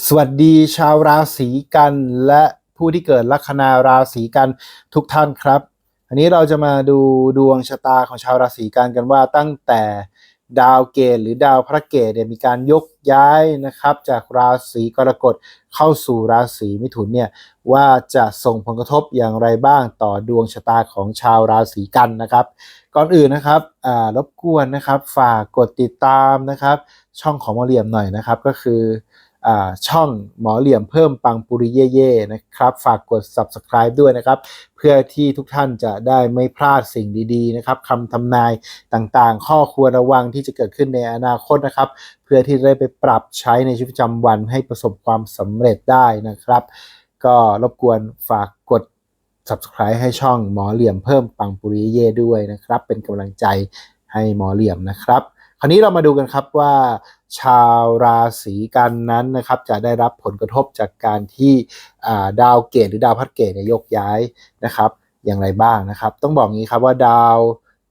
สวัสดีชาวราศีกันและผู้ที่เกิดลัคนาราศีกันทุกท่านครับ อันนี้เราจะมาดูดวงชะตาของชาวราศีกันกันว่าตั้งแต่ดาวเกตหรือดาวพระเกตเนี่ยมีการยกย้ายนะครับจากราศีกรกฎเข้าสู่ราศีมิถุนเนี่ยว่าจะส่งผลกระทบอย่างไรบ้างต่อดวงชะตาของชาวราศีกันนะครับ ก่อนอื่นนะครับรบกวนนะครับฝากกดติดตามนะครับ ช่องของมอเหลี่ยมหน่อยนะครับก็คือ ช่องหมอเหลี่ยมเพิ่มปังปุริเย่เย่ๆนะครับ ฝากกด subscribe ด้วยนะครับ เพื่อที่ทุกท่านจะได้ไม่พลาดสิ่งดีๆนะครับคำทำนายต่างๆ ข้อควรระวังที่จะเกิดขึ้นในอนาคตนะครับ เพื่อที่จะได้ไปปรับใช้ในชีวิตประจำวันให้ประสบความสำเร็จได้นะครับ ก็รบกวนฝากกด subscribe ให้ช่องหมอเหลี่ยมเพิ่มปังปุริเย่ด้วยนะครับ เป็นกำลังใจให้หมอเหลี่ยมนะครับ คราวนี้เรามาดูกันครับว่า ชาวราศีกันนั้นนะครับจะได้รับผลกระทบจากการที่ดาวเกตหรือดาวพัดเกตเนี่ยยกย้ายนะครับ อย่างไรบ้างนะครับ ต้องบอกงี้ครับว่าดาว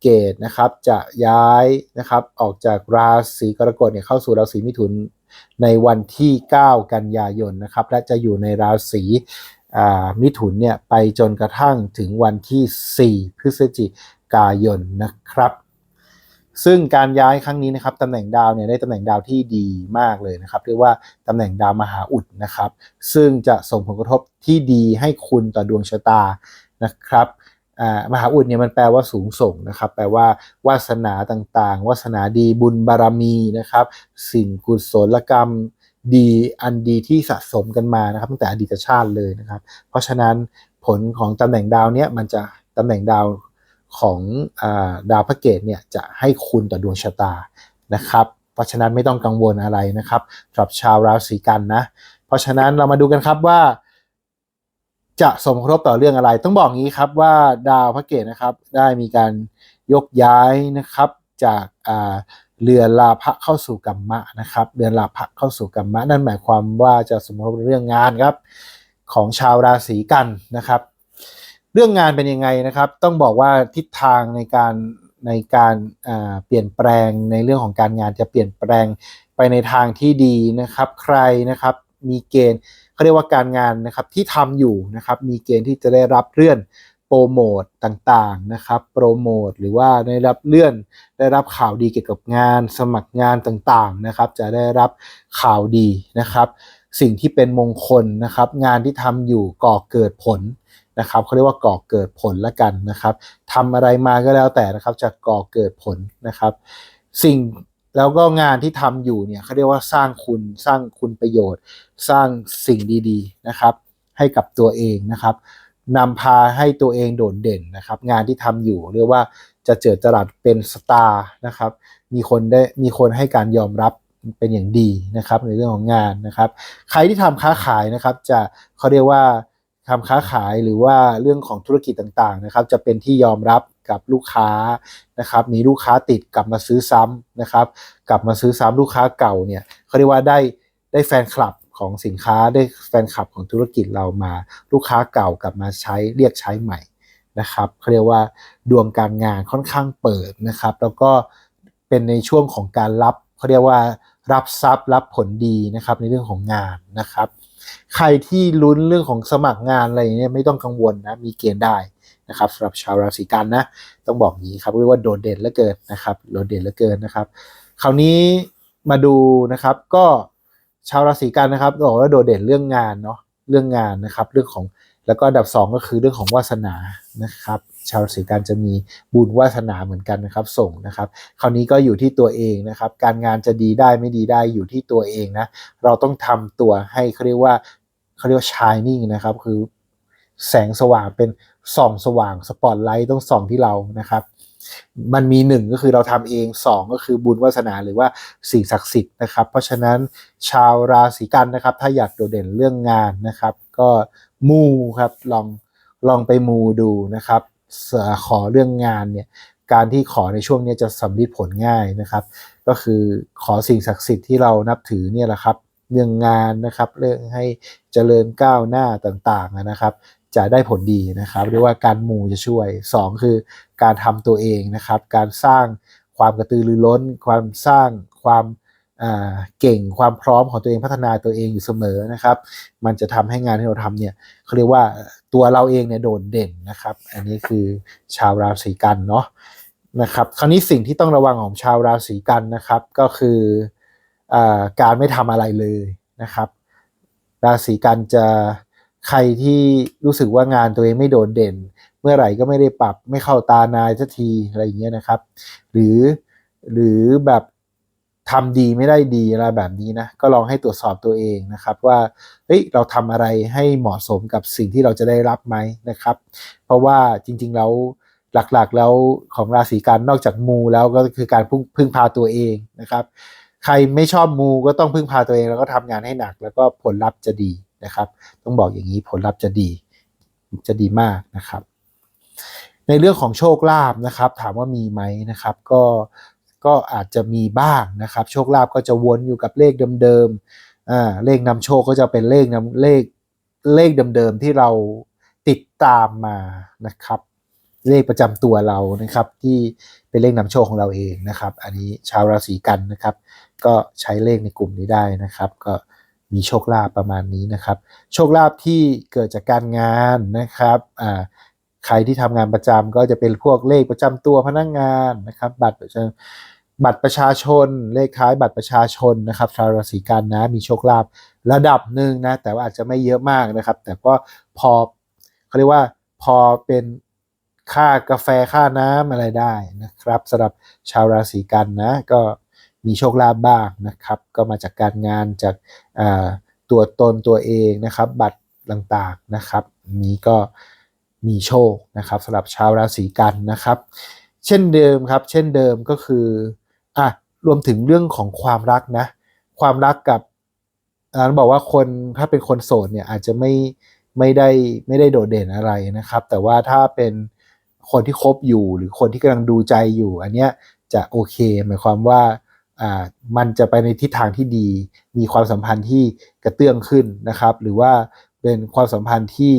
เกตนะครับจะย้ายนะครับออกจากราศีกรกฎเนี่ยเข้าสู่ราศีมิถุนในวันที่ 9 กันยายนนะครับ และจะอยู่ในราศีมิถุนเนี่ยไปจนกระทั่งถึงวันที่ 4 พฤศจิกายนนะครับ ซึ่งการย้ายครั้งนี้นะครับตำแหน่งดาวเนี่ยได้ตำแหน่งดาวที่ดีมากเลยนะครับเรียกว่าตำแหน่งดาวมหาอุดนะครับ ซึ่งจะส่งผลกระทบที่ดีให้คุณต่อดวงชะตานะครับอ่ามหาอุดเนี่ยมันแปลว่าสูงส่งนะครับ แปลว่าวาสนาต่างๆ วาสนาดีบุญบารมีนะครับ สิ่งกุศลกรรมดีอันดีที่สะสมกันมานะครับ ตั้งแต่อดีตชาติเลยนะครับ เพราะฉะนั้นผลของตำแหน่งดาวเนี้ยมันจะตำแหน่งดาว ของอดาวพระเกตเนี่ยจะให้คุณต่อดวงชะตานะครับ เพราะฉะนั้นไม่ต้องกังวลอะไรนะครับสำหรับชาวราศีกันนะ เพราะฉะนั้นเรามาดูกันครับว่า จะส่งผลกระทบต่อเรื่องอะไร ต้องบอกงี้ครับว่าดาวพระเกตนะครับ ได้มีการยกย้ายนะครับจากาเรือนลาภะเข้าสู่กัมมะนะครับเรือนลาภะเข้าสู่กัมมะ นั่นหมายความว่าจะส่งผลกรบเรื่องงานครับ ของชาวราศีกันนะครับ เรื่องงานเป็นยังไงนะครับ ต้องบอกว่าทิศทางในการในการเปลี่ยนแปลงในเรื่องของการงานจะเปลี่ยนแปลงไปในทางที่ดีนะครับ ใครนะครับมีเกณฑ์เขาเรียกว่าการงานนะครับที่ทำอยู่นะครับ มีเกณฑ์ที่จะได้รับเลื่อนโปรโมทต่างๆนะครับโปรโมทหรือว่าได้รับเลื่อน ได้รับข่าวดีเกี่ยวกับงาน สมัครงานต่างๆนะครับ จะได้รับข่าวดีนะครับ สิ่งที่เป็นมงคลนะครับ งานที่ทำอยู่ก่อเกิดผล นะครับเขาเรียกว่าก่อเกิดผลละกันนะครับทำอะไรมาก็แล้วแต่นะครับจะก่อเกิดผลนะครับ สิ่งแล้วก็งานที่ทำอยู่เนี่ยเขาเรียกว่าสร้างคุณสร้างคุณประโยชน์ สร้างสิ่งดีๆนะครับ ให้กับตัวเองนะครับนำพาให้ตัวเองโดดเด่นนะครับ งานที่ทำอยู่เรียกว่าจะเจิดจรัสเป็นสตาร์นะครับ มีคนได้มีคนให้การยอมรับเป็นอย่างดีนะครับ ในเรื่องของงานนะครับ ใครที่ทำค้าขายนะครับ จะเขาเรียกว่า ทำค้าขายหรือว่าเรื่องของธุรกิจต่างๆนะครับ จะเป็นที่ยอมรับกับลูกค้านะครับ มีลูกค้าติดกลับมาซื้อซ้ำนะครับ กลับมาซื้อซ้ำลูกค้าเก่าเนี่ยเขาเรียกว่าได้ได้แฟนคลับของสินค้าได้แฟนคลับของธุรกิจเรามา ลูกค้าเก่ากลับมาใช้เรียกใช้ใหม่นะครับเขาเรียกว่าดวงการงานค่อนข้างเปิดนะครับ แล้วก็เป็นในช่วงของการรับเขาเรียกว่ารับทรัพย์รับผลดีนะครับในเรื่องของงานนะครับ ใครที่ลุ้นเรื่องของสมัครงานอะไรอย่างเงี้ยไม่ต้องกังวลนะ มีเกณฑ์ได้นะครับสำหรับชาวราศีกันนะ ต้องบอกงนี้ครับเรียกว่าโดดเด่นเหลือเกินนะครับโดดเด่นเหลือเกินนะครับ คราวนี้มาดูนะครับก็ชาวราศีกันนะครับบอกว่าโดดเด่นเรื่องงานเนาะเรื่องงานนะครับ เรื่องของ แล้วก็อันดับสองก็คือเรื่องของวาสนานะครับ ชาวราศีกันจะมีบุญวาสนาเหมือนกันนะครับ ส่งนะครับ คราวนี้ก็อยู่ที่ตัวเองนะครับ การงานจะดีได้ไม่ดีได้อยู่ที่ตัวเองนะ เราต้องทำตัวให้เขาเรียกว่าเขาเรียกว่า shining นะครับ คือแสงสว่างเป็นส่องสว่างสปอตไลท์ต้องส่องที่เรานะครับมันมีหนึ่งก็คือเราทำเองสองก็คือบุญวาสนาหรือว่าสิ่งศักดิ์สิทธิ์นะครับ เพราะฉะนั้นชาวราศีกันนะครับ ถ้าอยากโดดเด่นเรื่องงานนะครับ ก็ มูครับลองลองไปมูดูนะครับขอเรื่องงานเนี่ยการที่ขอในช่วงนี้จะสำลิดผลง่ายนะครับ ก็คือขอสิ่งศักดิ์สิทธิ์ที่เรานับถือเนี่ยแหละครับเรื่องงานนะครับเรื่องให้เจริญก้าวหน้าต่างๆนะครับ จะได้ผลดีนะครับเรียกว่าการมูจะช่วย 2 คือการทำตัวเองนะครับ การสร้างความกระตือรือร้น ความสร้างความ เก่งความพร้อมของตัวเองพัฒนาตัวเองอยู่เสมอนะครับ มันจะทำให้งานที่เราทำเนี่ยเขาเรียกว่าตัวเราเองเนี่ยโดดเด่นนะครับ อันนี้คือชาวราศีกันเนาะนะครับ คราวนี้สิ่งที่ต้องระวังของชาวราศีกันนะครับ ก็คืออการไม่ทำอะไรเลยนะครับ ราศีกันจะใครที่รู้สึกว่างานตัวเองไม่โดดเด่น เมื่อไหร่ก็ไม่ได้ปรับไม่เข้าตานายสักทีอะไรอย่างเงี้ยนะครับ หรือหรือแบบ ทำดีไม่ได้ดีอะไรแบบนี้นะก็ลองให้ตรวจสอบตัวเองนะครับว่าเฮ้ยเราทำอะไรให้เหมาะสมกับสิ่งที่เราจะได้รับไหมนะครับ เพราะว่าจริงๆแล้วหลักๆแล้วของราศีกันนอกจากมูแล้วก็คือการพึ่งพึ่งพาตัวเองนะครับ ใครไม่ชอบมูก็ต้องพึ่งพาตัวเองแล้วก็ทำงานให้หนัก แล้วก็ผลลัพธ์จะดีนะครับ ต้องบอกอย่างนี้ผลลัพธ์จะดี จะดีมากนะครับ ในเรื่องของโชคลาภนะครับ ถามว่ามีไหมนะครับ ก็ ก็อาจจะมีบ้างนะครับ โชคลาภก็จะวนอยู่กับเลขเดิมๆอ่าเลขนำโชคก็จะเป็นเลขนำเลขเลขเดิมๆที่เราติดตามมานะครับ เลขประจำตัวเรานะครับ ที่เป็นเลขนำโชคของเราเองนะครับ อันนี้ชาวราศีกันนะครับ ก็ใช้เลขในกลุ่มนี้ได้นะครับ ก็มีโชคลาภประมาณนี้นะครับ โชคลาภที่เกิดจากการงานนะครับอ่า ใครที่ทำงานประจำก็จะเป็นพวกเลขประจำตัวพนักงงานนะครับบัตรประจำบัตรประชาชน เลขท้ายบัตรประชาชนนะครับชาวราศีกันนะมีโชคลาภระดับหนึ่งนะแต่ว่าอาจจะไม่เยอะมากนะครับ แต่ก็พอเขาเรียกว่าพอเป็นค่ากาแฟค่าน้ำอะไรได้นะครับสำหรับชาวราศีกันนะก็มีโชคลาภบ้างนะครับ ก็มาจากการงานจากตัวตนตัวเองนะครับ บัตรต่างๆนะครับ นี้ก็ มีโชคนะครับสำหรับชาวราศีกันนะครับ เช่นเดิมครับ เช่นเดิมก็คืออะรวมถึงเรื่องของความรักนะ ความรักกับอ่าบอกว่าคนถ้าเป็นคนโสดเนี่ยอาจจะไม่ไม่ได้ไม่ได้โดดเด่นอะไรนะครับ แต่ว่าถ้าเป็นคนที่คบอยู่หรือคนที่กำลังดูใจอยู่ อันเนี้ยจะโอเค หมายความว่าอ่ามันจะไปในทิศทางที่ดี มีความสัมพันธ์ที่กระเตื้องขึ้นนะครับ หรือว่าเป็นความสัมพันธ์ที่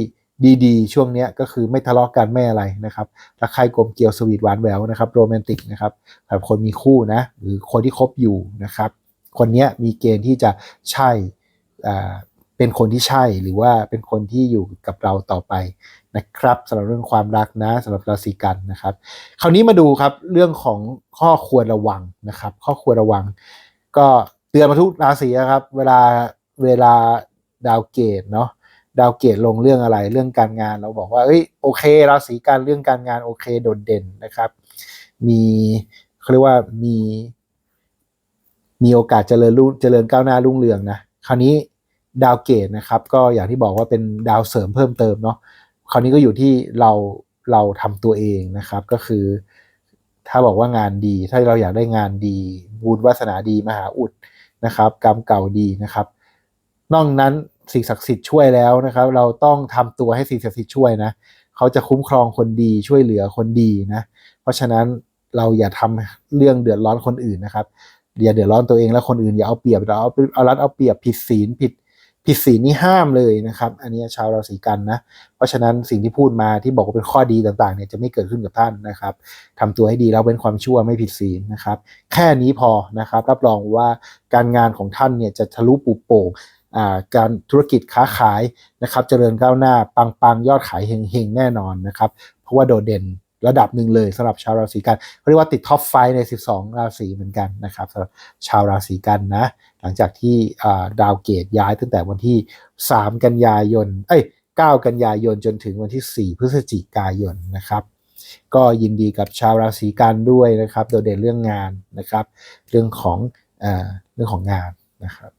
ดีๆ ช่วงนี้ก็คือไม่ทะเลาะกันไม่อะไรนะครับรักใครกลมเกลียวสวีทหวานแหววนะครับโรแมนติกนะครับแบบคนมีคู่นะหรือคนที่คบอยู่นะครับ คนนี้มีเกณฑ์ที่จะใช่เป็นคนที่ใช่หรือว่าเป็นคนที่อยู่กับเราต่อไปนะครับสำหรับเรื่องความรักนะสำหรับราศีกันนะครับ คราวนี้มาดูครับเรื่องของข้อควรระวังนะครับ ข้อควรระวัง ก็เตือนมาทุกราศีนะครับ เวลาเวลาดาวเกตเนาะ ดาวเกตลงเรื่องอะไรเรื่องการงานเราบอกว่าเอ้ยโอเคราศีกันเรื่องการงานโอเคโดดเด่นนะครับ มีเขาเรียกว่ามีมีโอกาสเจริญรุ่งเจริญก้าวหน้ารุ่งเรืองนะคราวนี้ดาวเกตนะครับ ก็อย่างที่บอกว่าเป็นดาวเสริมเพิ่มเติมเนาะคราวนี้ก็อยู่ที่เราเราทำตัวเองนะครับ ก็คือ ถ้าบอกว่างานดี ถ้าเราอยากได้งานดี บุญวาสนาดีมหาอุดนะครับ กรรมเก่าดีนะครับ นอกนั้น สิ่งศักดิ์สิทธิ์ช่วยแล้วนะครับ เราต้องทำตัวให้สิ่งศักดิ์สิทธิ์ช่วยนะเขาจะคุ้มครองคนดีช่วยเหลือคนดีนะ เพราะฉะนั้นเราอย่าทำเรื่องเดือดร้อนคนอื่นนะครับอย่าเดือดร้อนตัวเองและคนอื่นอย่าเอาเปรียบเราเอาเอารัดเอาเปรียบผิดศีลผิดผิดศีลนี่ห้ามเลยนะครับ อันนี้ชาวราศีกันนะ เพราะฉะนั้นสิ่งที่พูดมาที่บอกว่าเป็นข้อดีต่างๆเนี่ยจะไม่เกิดขึ้นกับท่านนะครับทำตัวให้ดีแล้วเป็นความชั่วไม่ผิดศีลนะครับ แค่นี้พอนะครับ รับรองว่าการงานของท่านเนี่ยจะทะลุปุโป่ง การธุรกิจค้าขายนะครับเจริญก้าวหน้าปังๆยอดขายเฮงๆ แน่นอนนะครับ เพราะว่าโดดเด่นระดับหนึ่งเลยสำหรับชาวราศีกันเขาเรียกว่าติดท็อปไฟใน 12 ราศีเหมือนกันนะครับสำหรับชาวราศีกันนะ หลังจากที่ดาวเกตย้ายตั้งแต่วันที่ 3 กันยายนเอ้ย9 กันยายนจนถึงวันที่ 4 พฤศจิกายนนะครับก็ยินดีกับชาวราศีกันด้วยนะครับ โดดเด่นเรื่องงานนะครับ เรื่องของอเรื่องของงานนะครับ